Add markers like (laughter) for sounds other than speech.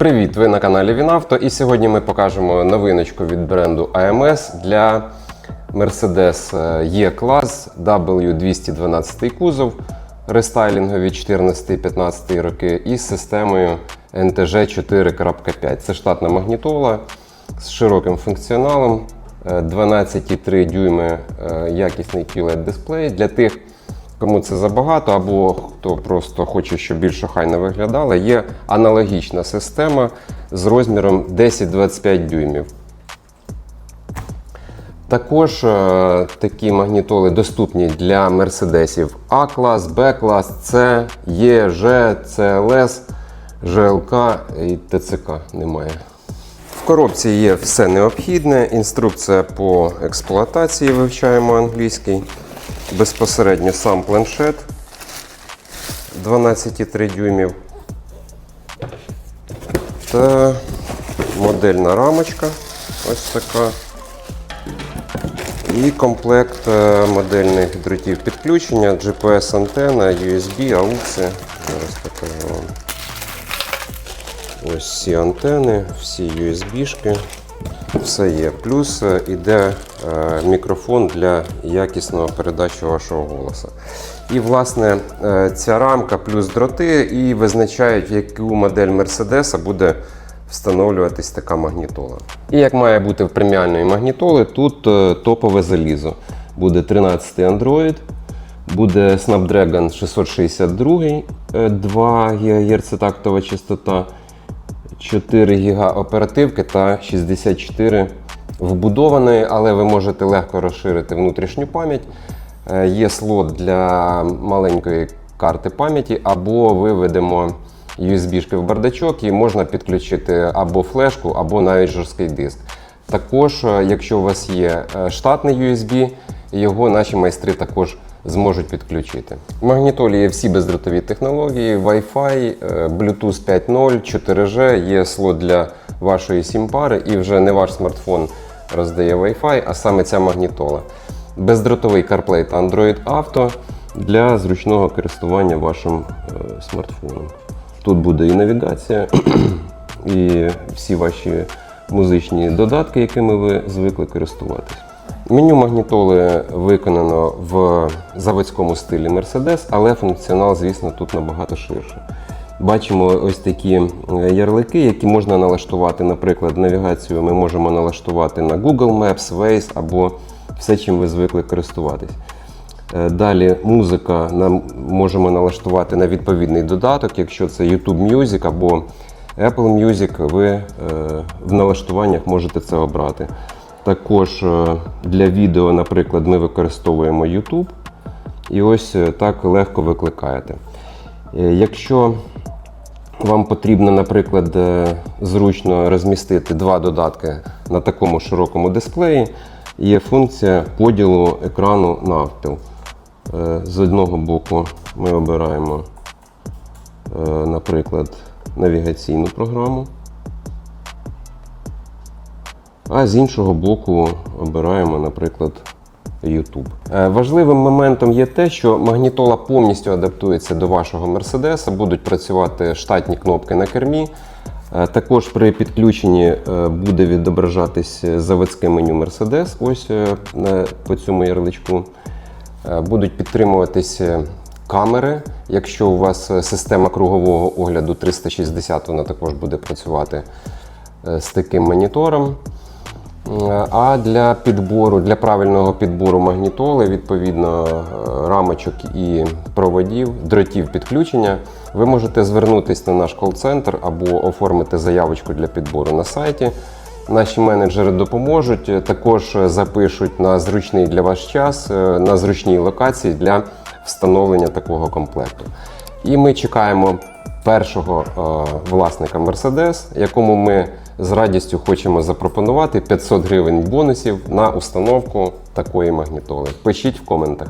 Привіт! Ви на каналі Вінавто і сьогодні ми покажемо новиночку від бренду AMS для Mercedes E-клас W212 кузов рестайлінгові 14-15 роки із системою NTG 4.5. Це штатна магнітола з широким функціоналом, е, 12,3 дюйми е, якісний QLED дисплей для тих, Кому це забагато, або хто просто хоче, щоб більш охайно виглядало, є аналогічна система з розміром 10-25 дюймів. Також е, такі магнітоли доступні для мерседесів А-клас, Б-клас, С, Е, Ж, ЦЛС, ЖЛК і ТЦК немає. В коробці є все необхідне, інструкція по експлуатації вивчаємо англійський безпосередньо сам планшет 12,3 дюймів та модельна рамочка ось така. І комплект е, модельних дротів підключення, GPS-антена, USB, AUX. Зараз покажу вам. Ось всі антени, всі USB-шки. Все є. Плюс е, іде е, мікрофон для якісного передачі вашого голосу. І, власне, е, ця рамка плюс дроти і визначають, в яку модель Мерседеса буде встановлюватись така магнітола. І як має бути в преміальної магнітоли, тут топове залізо. Буде 13 Android, буде Snapdragon 662, е, 2 ГГц тактова частота. 4 ГБ оперативки та 64 вбудованої, але ви можете легко розширити внутрішню пам'ять. Е, Є слот для маленької карти пам'яті, або виведемо USB-шки в бардачок і можна підключити або флешку, або навіть жорсткий диск. Також, е, якщо у вас є е, штатний USB, його наші майстри також зможуть підключити. В магнітолі є всі бездротові технології, Wi-Fi, е, Bluetooth 5.0, 4G, є слот для вашої сім-пари, і вже не ваш смартфон роздає Wi-Fi, а саме ця магнітола. Бездротовий CarPlay та Android Auto для зручного користування вашим е, смартфоном. Тут буде і навігація, (clears throat) і всі ваші музичні додатки, якими ви звикли користуватись. Меню магнітоли виконано в заводському стилі Mercedes, але функціонал, звісно, тут набагато ширше. Бачимо ось такі е, ярлики, які можна налаштувати. Наприклад, навігацію ми можемо налаштувати на Google Maps, Waze або все, чим ви звикли користуватись. Е, Далі музика нам можемо налаштувати на відповідний додаток, якщо це YouTube Music або Apple Music, ви е, в налаштуваннях можете це обрати. Також е, для відео, наприклад, ми використовуємо YouTube і ось е, так легко викликаєте. Е, Якщо вам потрібно, наприклад, зручно розмістити два додатки на такому широкому дисплеї, є функція поділу екрану навпіл. З одного боку ми обираємо, наприклад, навігаційну програму, а з іншого боку обираємо, наприклад, YouTube. Е, Важливим моментом є те, що магнітола повністю адаптується до вашого Мерседеса, будуть працювати штатні кнопки на кермі. Е, Також при підключенні е, буде відображатись заводське меню Mercedes, ось по цьому ярличку. Будуть підтримуватись е, камери. Якщо у вас система кругового огляду 360, вона також буде працювати з таким монітором. Е, А для підбору, для правильного підбору магнітоли, відповідно е, рамочок і проводів, дротів підключення, ви можете звернутися на наш кол-центр або оформити заявочку для підбору на сайті. Наші менеджери допоможуть, е, також запишуть на зручний для вас час, на зручній локації для встановлення такого комплекту. І ми чекаємо першого е, власника Mercedes, якому ми з радістю хочемо запропонувати 500 гривень бонусів на установку такої магнітоли. Пишіть в коментах.